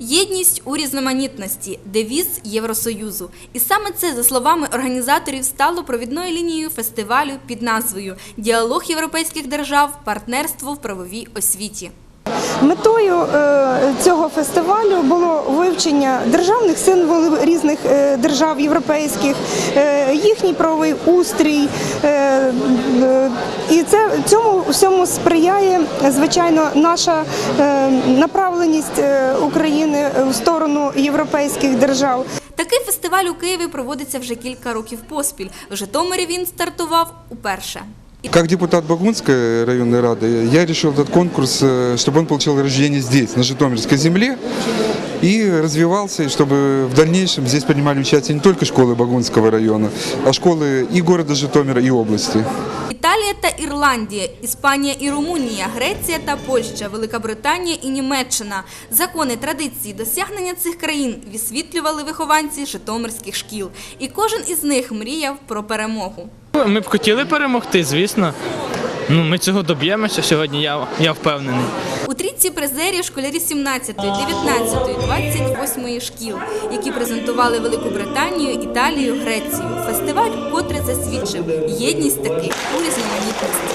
Єдність у різноманітності девіз Євросоюзу. І саме це, за словами організаторів, стало провідною лінією фестивалю під назвою Діалог європейських держав, партнерство в правовій освіті. Метою е, цього фестивалю було вивчення державних символів різних е, держав європейських, е, їхній правовий устрій. е, е, І це цьому всьому сприяє звичайно наша е, направленість е, України в сторону європейських держав. Такий фестиваль у Києві проводиться вже кілька років поспіль. В Житомирі він стартував уперше. Как депутат Багунской районной рады, я решил этот конкурс, э, чтобы он получил рождение здесь, на Житомирской земле, и развивался, и чтобы в дальнейшем здесь принимали участие не только школы Багунского района, а школы и города Житомира, и области. Італія та Ірландія, Іспанія і Румунія, Греція та Польща, Велика Британія і Німеччина. Закони, традиції, досягнення цих країн висвітлювали вихованці житомирських шкіл. І кожен із них мріяв про перемогу. Ми б хотіли перемогти, звісно. Ну, ми цього доб'ємося сьогодні, я, я впевнений. У трійці призерів школярі 17, 19, 28 шкіл, які презентували Велику Британію, Італію, Грецію. Фестиваль котре засвідчив єдність таких у різноманітності.